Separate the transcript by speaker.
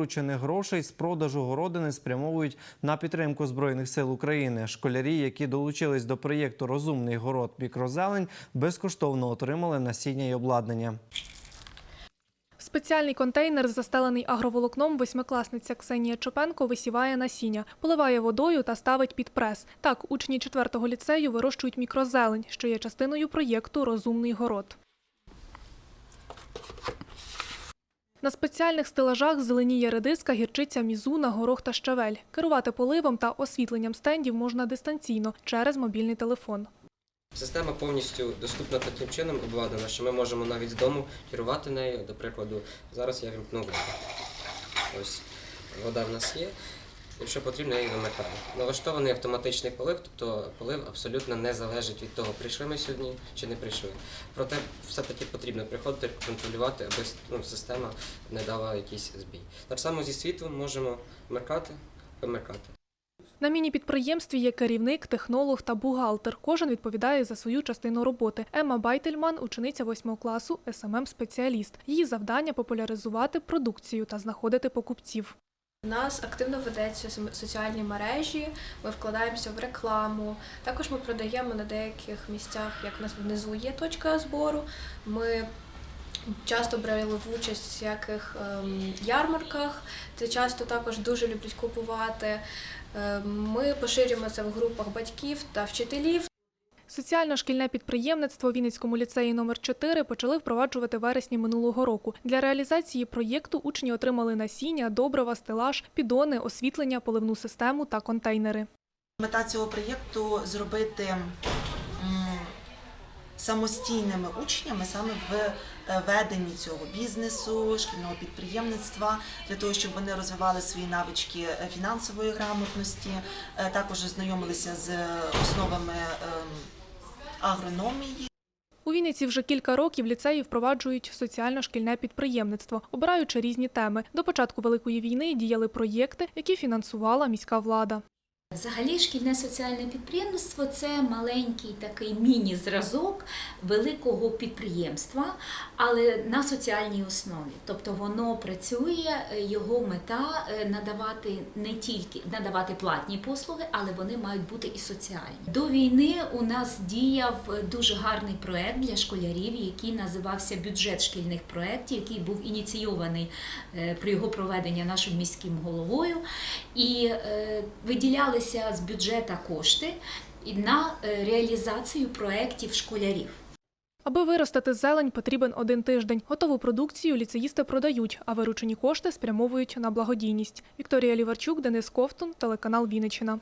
Speaker 1: Вручених грошей з продажу городини спрямовують на підтримку збройних сил України. Школярі, які долучились до проєкту Розумний город мікрозелень, безкоштовно отримали насіння і обладнання.
Speaker 2: Спеціальний контейнер, застелений агроволокном, восьмикласниця Ксенія Чопенко висіває насіння, поливає водою та ставить під прес. Так, учні 4-го ліцею вирощують мікрозелень, що є частиною проєкту Розумний город. На спеціальних стелажах зеленіє редиска, гірчиця, мізуна, горох та щавель. Керувати поливом та освітленням стендів можна дистанційно через мобільний телефон.
Speaker 3: Система повністю доступна таким чином обладнана, що ми можемо навіть з дому керувати нею. До прикладу, зараз я вімкну воду. Ось вода в нас є. Якщо потрібно, я її вимикаю. Налаштований автоматичний полив, тобто полив абсолютно не залежить від того, прийшли ми сьогодні чи не прийшли. Проте все-таки потрібно приходити, контролювати, аби ну, система не дала якийсь збій. Так само зі світлом можемо вмикати, вимикати.
Speaker 2: На міні-підприємстві є керівник, технолог та бухгалтер. Кожен відповідає за свою частину роботи. Емма Байтельман, учениця 8 класу, СММ-спеціаліст. Її завдання популяризувати продукцію та знаходити покупців.
Speaker 4: У нас активно ведеться соціальні мережі, ми вкладаємося в рекламу. Також ми продаємо на деяких місцях, як у нас внизу є точка збору. Ми часто брали участь в всяких ем, ярмарках, це часто також дуже люблять купувати. Ем, Ми поширюємо це в групах батьків та вчителів.
Speaker 2: Соціально-шкільне підприємництво Вінницькому ліцеї номер 4 почали впроваджувати вересні минулого року. Для реалізації проєкту учні отримали насіння, добрива, стелаж, підони, освітлення, поливну систему та контейнери.
Speaker 5: Мета цього проєкту зробити самостійними учнями саме в е, веденні цього бізнесу, шкільного підприємництва, для того, щоб вони розвивали свої навички е, фінансової грамотності, е, також знайомилися з основами ем, агрономії.
Speaker 2: У Вінниці вже кілька років ліцеї впроваджують соціально-шкільне підприємництво, обираючи різні теми. До початку Великої війни діяли проєкти, які фінансувала міська влада.
Speaker 6: Взагалі, шкільне соціальне підприємництво це маленький такий міні-зразок великого підприємства, але на соціальній основі. Тобто воно працює, його мета е, надавати не тільки надавати платні послуги, але вони мають бути і соціальні. До війни у нас діяв е, дуже гарний проект для школярів, який називався бюджет шкільних проєктів, який був ініційований е, при його проведення нашим міським головою. І е, виділялися з бюджету кошти на е, реалізацію проєктів школярів.
Speaker 2: Аби виростити зелень, потрібен один тиждень. Готову продукцію ліцеїсти продають, а виручені кошти спрямовують на благодійність. Вікторія Ліварчук, Денис Ковтун, телеканал Вінниччина.